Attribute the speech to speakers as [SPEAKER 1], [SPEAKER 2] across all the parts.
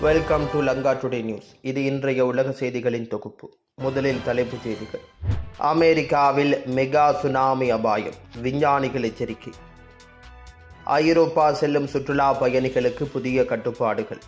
[SPEAKER 1] Welcome to Lanka today news இது இன்றைய உலக செய்திகளின் தொகுப்பு. முதலில் தலைப்புச் செய்திகள். அமெரிக்காவில் மெகா சுனாமி அபாயம். விஞ்ஞானிகள் எச்சரிக்கை. ஐரோப்பா செல்லும் சுற்றுலா பயணிகளுக்கு புதிய கட்டுப்பாடுகள்.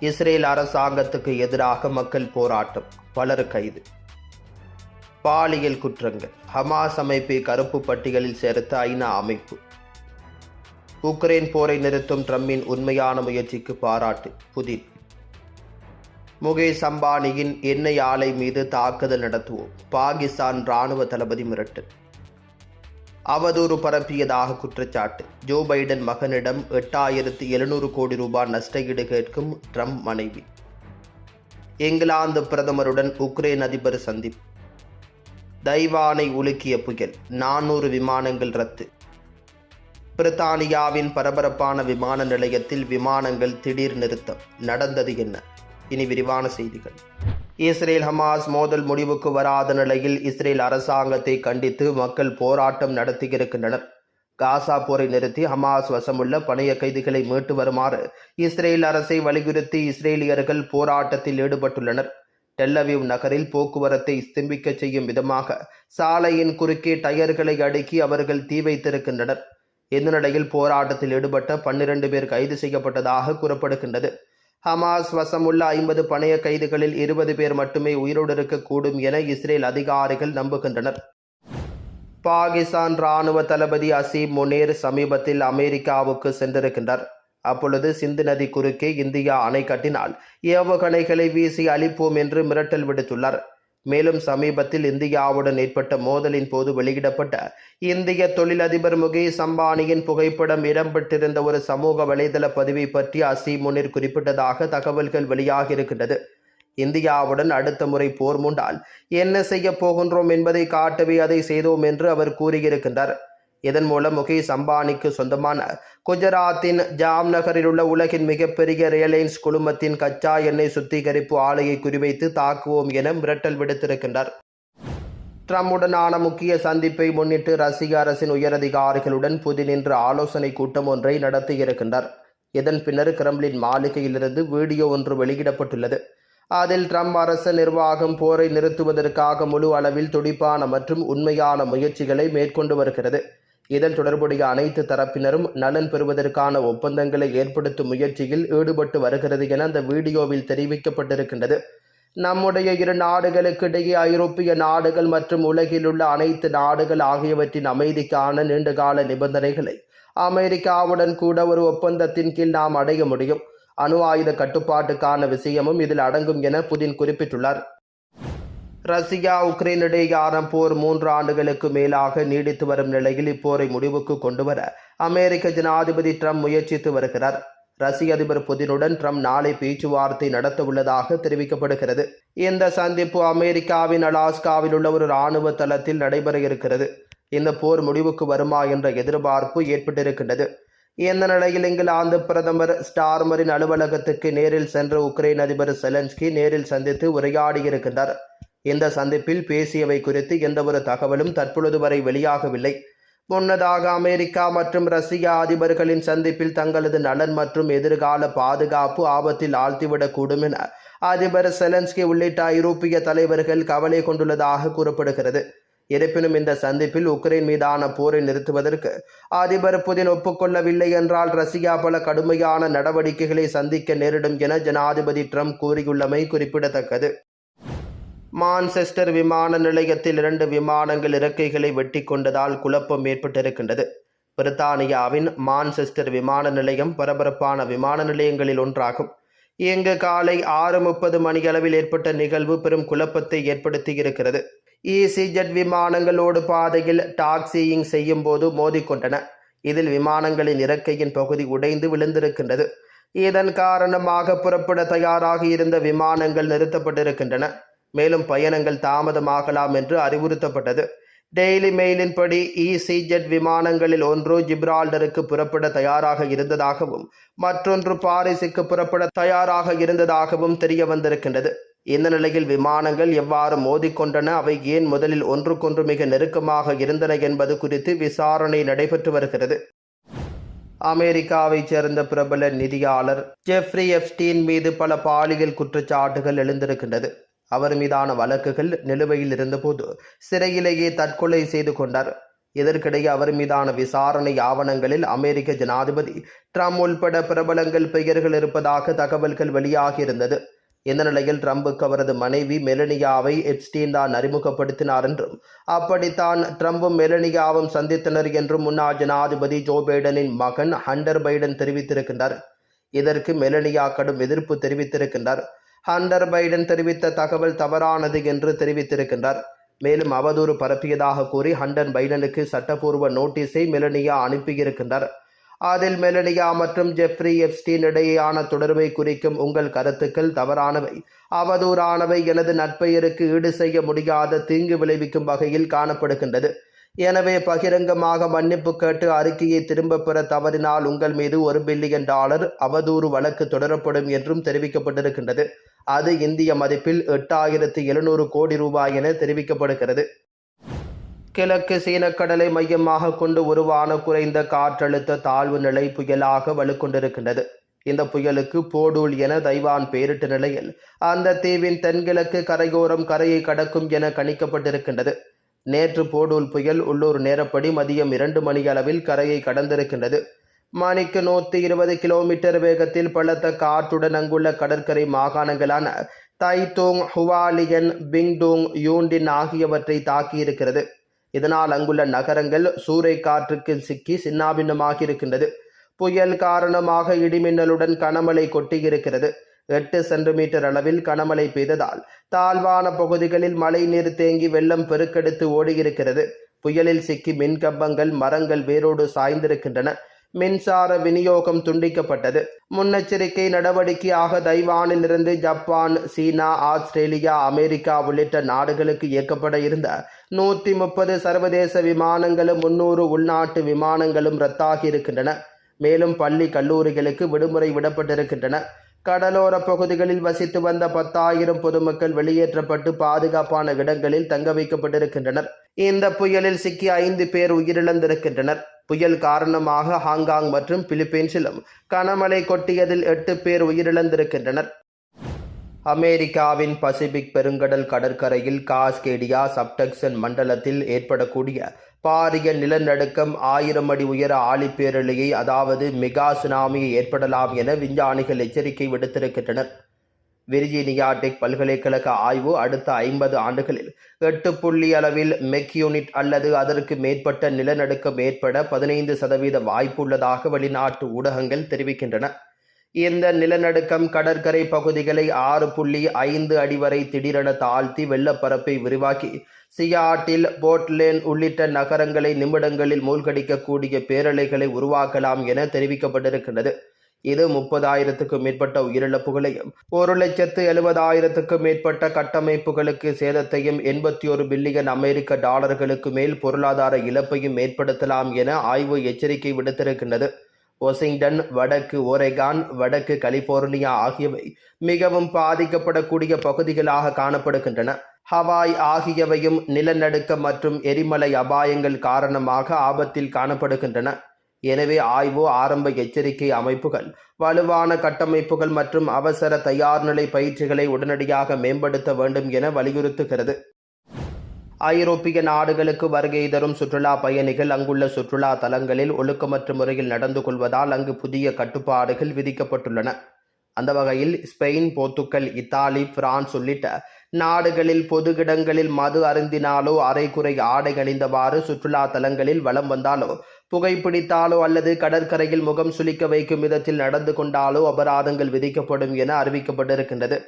[SPEAKER 1] இஸ்ரேல் அரசாங்கத்துக்கு எதிராக மக்கள் போராட்டம். பலர் கைது. பாலியல் குற்றங்கள். ஹமாஸ் அமைப்பை கருப்பு பட்டியலில் சேர்த்த ஐநா அமைப்பு. உக்ரைன் போரை நிறுத்தும் ட்ரம்பின் உண்மையான முயற்சிக்கு பாராட்டு புதின் முகேஷ் அம்பானியின் எண்ணெய் ஆலை மீது தாக்குதல் நடத்துவோம் பாகிஸ்தான் ராணுவ தளபதி மிரட்டல் அவதூறு பரப்பியதாக குற்றச்சாட்டு ஜோ பைடன் மகனிடம் எட்டாயிரத்து எழுநூறு கோடி ரூபாய் நஷ்டஈடு கேட்கும் ட்ரம்ப் மனைவி. இங்கிலாந்து பிரதமருடன் உக்ரைன் அதிபர் சந்திப்பு. தைவானை உலுக்கிய புயல் நானூறு விமானங்கள் ரத்து. பிரித்தானியாவின் பரபரப்பான விமான நிலையத்தில் விமானங்கள் திடீர் நிறுத்தம். நடந்தது என்ன? இனி விரிவான செய்திகள். இஸ்ரேல் ஹமாஸ் மோதல் முடிவுக்கு வராத நிலையில் இஸ்ரேல் அரசாங்கத்தை கண்டித்து மக்கள் போராட்டம் நடத்தியிருக்கின்றனர். காசா போரை நிறுத்தி ஹமாஸ் வசமுள்ள பணைய கைதிகளை மீட்டு வருமாறு இஸ்ரேல் அரசை வலியுறுத்தி இஸ்ரேலியர்கள் போராட்டத்தில் ஈடுபட்டுள்ளனர். டெல்லவிவ் நகரில் போக்குவரத்தை ஸ்தம்பிக்க செய்யும் விதமாக சாலையின் குறுக்கே டயர்களை அடுக்கி அவர்கள் தீ வைத்திருக்கின்றனர். இந்த நிலையில் போராட்டத்தில் ஈடுபட்ட பன்னிரண்டு பேர் கைது செய்யப்பட்டதாக கூறப்படுகின்றது. ஹமாஸ் வசமுள்ள ஐம்பது பணைய கைதுகளில் இருபது பேர் மட்டுமே உயிரோடு இருக்கக்கூடும் என இஸ்ரேல் அதிகாரிகள் நம்புகின்றனர். பாகிஸ்தான் ராணுவ தளபதி அசீம் முனேர் சமீபத்தில் அமெரிக்காவுக்கு சென்றிருக்கின்றார். அப்பொழுது சிந்து நதி குறுக்கே இந்தியா அணை கட்டினால் ஏவுகணைகளை வீசி அழிப்போம் என்று மிரட்டல் விடுத்துள்ளார். மேலும் சமீபத்தில் இந்தியாவுடன் ஏற்பட்ட மோதலின் போது வெளியிடப்பட்ட இந்திய தொழிலதிபர் முகேஷ் அம்பானியின் புகைப்படம் இடம்பெற்றிருந்த ஒரு சமூக வலைதள பதிவை பற்றி அசி முன்னிர் குறிப்பிட்டதாக தகவல்கள் வெளியாகியிருக்கின்றது. இந்தியாவுடன் அடுத்த முறை போர் மூண்டால் என்ன செய்ய போகின்றோம் என்பதை காட்டவே அதை செய்தோம் என்று அவர் கூறியிருக்கின்றார். இதன் மூலம் முகேஷ் அம்பானிக்கு சொந்தமான குஜராத்தின் ஜாம்நகரில் உள்ள உலகின் மிகப்பெரிய ரியலைன்ஸ் குழுமத்தின் கச்சா எண்ணெய் சுத்திகரிப்பு ஆலையை குறிவைத்து தாக்குவோம் என மிரட்டல் விடுத்திருக்கின்றார். ட்ரம்புடனான முக்கிய சந்திப்பை முன்னிட்டு ரஷ்ய அரசின் உயரதிகாரிகளுடன் புதினின்று ஆலோசனை கூட்டம் ஒன்றை நடத்தியிருக்கின்றார். இதன் பின்னர் கிரம்லின் மாளிகையிலிருந்து வீடியோ ஒன்று வெளியிடப்பட்டுள்ளது. அதில் ட்ரம்ப் அரசு நிர்வாகம் போரை நிறுத்துவதற்காக முழு அளவில் துடிப்பான மற்றும் உண்மையான முயற்சிகளை மேற்கொண்டு வருகிறது. இதில் தொடர்புடைய அனைத்து தரப்பினரும் நலன் பெறுவதற்கான ஒப்பந்தங்களை ஏற்படுத்தும் முயற்சியில் ஈடுபட்டு வருகிறது என அந்த வீடியோவில் தெரிவிக்கப்பட்டிருக்கின்றது. நம்முடைய இரு நாடுகளுக்கு இடையே ஐரோப்பிய நாடுகள் மற்றும் உலகில் உள்ள அனைத்து நாடுகள் ஆகியவற்றின் அமைதிக்கான நீண்டகால நிபந்தனைகளை அமெரிக்காவுடன் கூட ஒரு ஒப்பந்தத்தின் கீழ் நாம் அடைய முடியும். அணு ஆயுத கட்டுப்பாட்டுக்கான விஷயமும் இதில் அடங்கும் என புதின் குறிப்பிட்டுள்ளார். ரஷ்யா உக்ரைன் இடையேயான போர் மூன்று ஆண்டுகளுக்கு மேலாக நீடித்து வரும் நிலையில் இப்போரை முடிவுக்கு கொண்டுவர அமெரிக்க ஜனாதிபதி ட்ரம்ப் முயற்சித்து வருகிறார். ரஷ்ய அதிபர் புதினுடன் ட்ரம்ப் நாளை பேச்சுவார்த்தை நடத்த உள்ளதாக தெரிவிக்கப்படுகிறது. இந்த சந்திப்பு அமெரிக்காவின் அலாஸ்காவில் உள்ள ஒரு இராணுவ தளத்தில் நடைபெற இருக்கிறது. இந்த போர் முடிவுக்கு வருமா என்ற எதிர்பார்ப்பு ஏற்பட்டிருக்கின்றது. இந்த நிலையில் இங்கிலாந்து பிரதமர் ஸ்டார்மரின் அலுவலகத்துக்கு நேரில் சென்ற உக்ரைன் அதிபர் செலன்ஸ்கி நேரில் சந்தித்து உரையாடியிருக்கின்றார். இந்த சந்திப்பில் பேசியவை குறித்து எந்தவொரு தகவலும் தற்பொழுது வரை வெளியாகவில்லை. முன்னதாக அமெரிக்கா மற்றும் ரஷ்யா அதிபர்களின் சந்திப்பில் தங்களது நலன் மற்றும் எதிர்கால பாதுகாப்பு ஆபத்தில் ஆழ்த்திவிடக்கூடும் என அதிபர் செலன்ஸ்கி உள்ளிட்ட ஐரோப்பிய தலைவர்கள் கவலை கொண்டுள்ளதாக கூறப்படுகிறது. இருப்பினும் இந்த சந்திப்பில் உக்ரைன் மீதான போரை நிறுத்துவதற்கு அதிபர் புதின் ஒப்புக்கொள்ளவில்லை என்றால் ரஷ்யா பல கடுமையான நடவடிக்கைகளை சந்திக்க நேரிடும் என ஜனாதிபதி ட்ரம்ப் கூறியுள்ளமை குறிப்பிடத்தக்கது. மான்செஸ்டர் விமான நிலையத்தில் இரண்டு விமானங்கள் இறக்கைகளை வெட்டி கொண்டதால் குழப்பம் ஏற்பட்டிருக்கின்றது. பிரித்தானியாவின் மான்செஸ்டர் விமான நிலையம் பரபரப்பான விமான நிலையங்களில் ஒன்றாகும். இங்கு காலை ஆறு முப்பது மணியளவில் ஏற்பட்ட நிகழ்வு பெரும் குழப்பத்தை ஏற்படுத்தியிருக்கிறது. இசிஜெட் விமானங்களோடு பாதையில் டாக்ஸியிங் செய்யும் போது மோதிக்கொண்டன. இதில் விமானங்களின் இறக்கையின் பகுதி உடைந்து விழுந்திருக்கின்றது. இதன் காரணமாக புறப்பட தயாராக இருந்த விமானங்கள் நிறுத்தப்பட்டிருக்கின்றன. மேலும் பயணங்கள் தாமதமாகலாம் என்று அறிவுறுத்தப்பட்டது. டெய்லி மெயிலின்படி இசிஜெட் விமானங்களில் ஒன்று ஜிப்ரால்டருக்கு புறப்பட தயாராக இருந்ததாகவும் மற்றொன்று பாரிஸுக்கு புறப்பட தயாராக இருந்ததாகவும் தெரிய வந்திருக்கின்றது இந்த நிலையில் விமானங்கள் எவ்வாறு மோதிக்கொண்டன அவை ஏன் முதலில் ஒன்றுக்கொன்று மிக நெருக்கமாக இருந்தன என்பது குறித்து விசாரணை நடைபெற்று வருகிறது. அமெரிக்காவைச் சேர்ந்த பிரபல நிதியாளர் ஜெஃப்ரி எப்ஸ்டீன் மீது பல பாலியல் குற்றச்சாட்டுகள் எழுந்திருக்கின்றது. அவர் மீதான வழக்குகள் நிலுவையில் இருந்தபோது சிறையிலேயே தற்கொலை செய்து கொண்டார். இதற்கிடையே அவர் மீதான விசாரணை ஆவணங்களில் அமெரிக்க ஜனாதிபதி ட்ரம்ப் உள்பட பிரபலங்கள் பெயர்கள் இருப்பதாக தகவல்கள் வெளியாகியிருந்தது. இந்த நிலையில் ட்ரம்புக்கு அவரது மனைவி மெலனியாவை எப்ஸ்டீன் தான் அறிமுகப்படுத்தினார் என்றும் அப்படித்தான் ட்ரம்பும் மெலனியாவும் சந்தித்தனர் என்றும் முன்னாள் ஜனாதிபதி ஜோ பைடனின் மகன் ஹண்டர் பைடன் தெரிவித்திருக்கின்றார். இதற்கு மெலனியா கடும் எதிர்ப்பு தெரிவித்திருக்கின்றார். ஹண்டர் பைடன் தெரிவித்த தகவல் தவறானது என்று தெரிவித்திருக்கின்றார். மேலும் அவதூறு பரப்பியதாக கூறி ஹண்டன் பைடனுக்கு சட்டப்பூர்வ நோட்டீஸை மெலனியா அனுப்பியிருக்கின்றார். அதில் மெலனியா மற்றும் ஜெஃப்ரி எப்ஸ்டீன் இடையேயான தொடர்பை குறிக்கும் உங்கள் கருத்துக்கள் தவறானவை. அவதூறானவை எனது நட்பெயருக்கு ஈடு செய்ய முடியாத தீங்கு விளைவிக்கும் வகையில் காணப்படுகின்றது. எனவே பகிரங்கமாக மன்னிப்பு கேட்டு அறிக்கையை திரும்பப் பெற தவறினால் உங்கள் மீது ஒரு பில்லியன் டாலர் அவதூறு வழக்கு தொடரப்படும் என்றும் தெரிவிக்கப்பட்டிருக்கின்றது. அது இந்திய மதிப்பில் எட்டாயிரத்து எழுநூறு கோடி ரூபாய் என தெரிவிக்கப்படுகிறது. கிழக்கு சீனக்கடலை மையமாக கொண்டு உருவான குறைந்த காற்றழுத்த தாழ்வு நிலை புயலாக வலுக்கொண்டிருக்கின்றது. இந்த புயலுக்கு போடூல் என தைவான் பெயரிட்ட நிலையில் அந்த தீவின் தென்கிழக்கு கரையோரம் கரையை கடக்கும் என கணிக்கப்பட்டிருக்கின்றது. நேற்று போடூல் புயல் உள்ளூர் நேரப்படி மதியம் இரண்டு மணி அளவில் கரையை கடந்திருக்கின்றது. மணிக்கு நூற்றி இருபது கிலோமீட்டர் வேகத்தில் பலத்த காற்றுடன் அங்குள்ள கடற்கரை மாகாணங்களான தைத்தோங் ஹுவாலியன் பிங்டோங் யூண்டின் ஆகியவற்றை தாக்கியிருக்கிறது. இதனால் அங்குள்ள நகரங்கள் சூறை காற்றுக்கு சிக்கி சின்னாபின்னமாகி இருக்கின்றது புயல் காரணமாக இடிமின்னலுடன் கனமழை கொட்டியிருக்கிறது. எட்டு சென்டிமீட்டர் அளவில் கனமழை பெய்ததால் தாழ்வான பகுதிகளில் மழை நீர் தேங்கி வெள்ளம் பெருக்கெடுத்து ஓடியிருக்கிறது. புயலில் சிக்கி மின்கம்பங்கள் மரங்கள் வேரோடு சாய்ந்திருக்கின்றன. மின்சார விநியோகம் துண்டிக்கப்பட்டது. முன்னெச்சரிக்கை நடவடிக்கையாக தைவானிலிருந்து ஜப்பான் சீனா ஆஸ்திரேலியா அமெரிக்கா உள்ளிட்ட நாடுகளுக்கு இயக்கப்பட இருந்த நூற்றி முப்பது சர்வதேச விமானங்களும் முன்னூறு உள்நாட்டு விமானங்களும் ரத்தாகி இருக்கின்றன. மேலும் பள்ளி கல்லூரிகளுக்கு விடுமுறை விடப்பட்டிருக்கின்றன. கடலோர பகுதிகளில் வசித்து வந்த பத்தாயிரம் பொதுமக்கள் வெளியேற்றப்பட்டு பாதுகாப்பான இடங்களில் தங்க வைக்கப்பட்டிருக்கின்றனர். இந்த புயலில் சிக்கி ஐந்து பேர் உயிரிழந்திருக்கின்றனர். புயல் காரணமாக ஹாங்காங் மற்றும் பிலிப்பீன்ஸிலும் கனமழை கொட்டியதில் எட்டு பேர் உயிரிழந்திருக்கின்றனர். அமெரிக்காவின் பசிபிக் பெருங்கடல் கடற்கரையில் காஸ்கேடியா சப்டக்சன் மண்டலத்தில் ஏற்படக்கூடிய பாரிய நிலநடுக்கம் ஆயிரம் அடி உயர ஆழிப்பேரலையை அதாவது மெகா சுனாமியை ஏற்படலாம் என விஞ்ஞானிகள் எச்சரிக்கை விடுத்திருக்கின்றனர். விர்ஜீனியா டெக் பல்கலைக்கழக ஆய்வு அடுத்த ஐம்பது ஆண்டுகளில் எட்டு புள்ளி அளவில் மெக் யூனிட் அல்லது அதற்கு மேற்பட்ட நிலநடுக்கம் ஏற்பட பதினைந்து சதவீத வாய்ப்புள்ளதாக வெளிநாட்டு ஊடகங்கள் தெரிவிக்கின்றன. இந்த நிலநடுக்கம் கடற்கரை பகுதிகளை ஆறு புள்ளி ஐந்து அடி வரை திடீரென தாழ்த்தி வெள்ளப்பரப்பை விரிவாக்கி சியாட்டில் போர்ட்லேன் உள்ளிட்ட நகரங்களை நிமிடங்களில் மூழ்கடிக்கக்கூடிய பேரலைகளை உருவாக்கலாம் என தெரிவிக்கப்பட்டிருக்கின்றது. இது முப்பதாயிரத்துக்கும் மேற்பட்ட உயிரிழப்புகளையும் ஒரு லட்சத்து எழுபதாயிரத்துக்கும் மேற்பட்ட கட்டமைப்புகளுக்கு சேதத்தையும் எண்பத்தி ஒரு பில்லியன் அமெரிக்க டாலர்களுக்கு மேல் பொருளாதார இழப்பையும் ஏற்படுத்தலாம் என ஆய்வு எச்சரிக்கை விடுத்திருக்கின்றது. வாஷிங்டன் வடக்கு ஒரேகான் வடக்கு கலிபோர்னியா ஆகியவை மிகவும் பாதிக்கப்படக்கூடிய பகுதிகளாக காணப்படுகின்றன. ஹவாய் ஆகியவையும் நிலநடுக்க மற்றும் எரிமலை அபாயங்கள் காரணமாக ஆபத்தில் காணப்படுகின்றன. எனவே ஆய்வு ஆரம்ப எச்சரிக்கை அமைப்புகள் வலுவான கட்டமைப்புகள் மற்றும் அவசர தயார்நிலை பயிற்சிகளை உடனடியாக மேம்படுத்த வேண்டும் என வலியுறுத்துகிறது. ஐரோப்பிய நாடுகளுக்கு வருகை தரும் சுற்றுலா பயணிகள் அங்குள்ள சுற்றுலா தலங்களில் ஒழுக்கமற்ற முறையில் நடந்து கொள்வதால் அங்கு புதிய கட்டுப்பாடுகள் விதிக்கப்பட்டுள்ளன. அந்த வகையில் ஸ்பெயின் போர்த்துக்கல் இத்தாலி பிரான்ஸ் உள்ளிட்ட நாடுகளில் பொது இடங்களில் மது அருந்தினாலோ அரைக்குறை ஆடை அணிந்தவாறு சுற்றுலா தலங்களில் வலம் வந்தாலோ புகைப்பிடித்தாலோ அல்லது கடற்கரையில் முகம் சுளிக்க வைக்கும் விதத்தில் நடந்து கொண்டாலோ அபராதங்கள் விதிக்கப்படும் என அறிவிக்கப்பட்டிருக்கின்றது.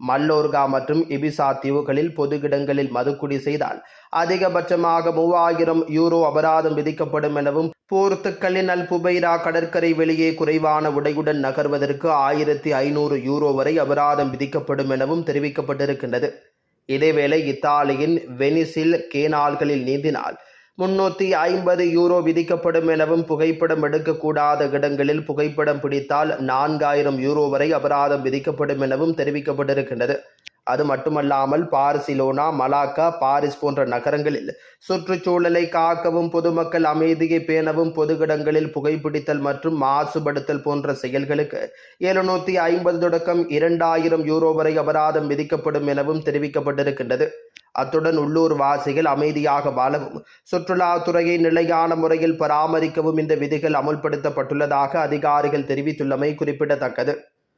[SPEAKER 1] மல்லோர்கா மற்றும் இபிசா தீவுகளில் பொது இடங்களில் மதுக்குடி செய்தால் அதிகபட்சமாக மூவாயிரம் யூரோ அபராதம் விதிக்கப்படும் எனவும் போர்த்துக்கல்லின் அல் புபைரா கடற்கரை வெளியே குறைவான உடையுடன் நகர்வதற்கு ஆயிரத்தி ஐநூறு யூரோ வரை அபராதம் விதிக்கப்படும் எனவும் தெரிவிக்கப்பட்டிருக்கின்றது. இதேவேளை இத்தாலியின் வெனிசில் கேனால்களில் நீந்தினால் முன்னூற்றி ஐம்பது யூரோ விதிக்கப்படும் எனவும் புகைப்படம் எடுக்கக்கூடாத இடங்களில் புகைப்படம் பிடித்தால் நான்காயிரம் யூரோ வரை அபராதம் விதிக்கப்படும் எனவும் தெரிவிக்கப்பட்டிருக்கின்றது. அது மட்டுமல்லாமல் பார்சிலோனா மலாக்கா பாரிஸ் போன்ற நகரங்களில் சுற்றுச்சூழலை காக்கவும் பொதுமக்கள் அமைதியை பேணவும் பொதுகிடங்களில் புகைப்பிடித்தல் மற்றும் மாசுபடுத்தல் போன்ற செயல்களுக்கு எழுநூற்றி ஐம்பது தொடக்கம் இரண்டாயிரம் யூரோ வரை அபராதம் விதிக்கப்படும் எனவும் தெரிவிக்கப்பட்டிருக்கின்றது. அத்துடன் உள்ளூர் வாசிகள் அமைதியாக வாழவும் சுற்றுலாத்துறையை நிலையான முறையில் பராமரிக்கவும் இந்த விதிகள் அமுல்படுத்தப்பட்டுள்ளதாக அதிகாரிகள் தெரிவித்துள்ளமை குறிப்பிடத்தக்கது.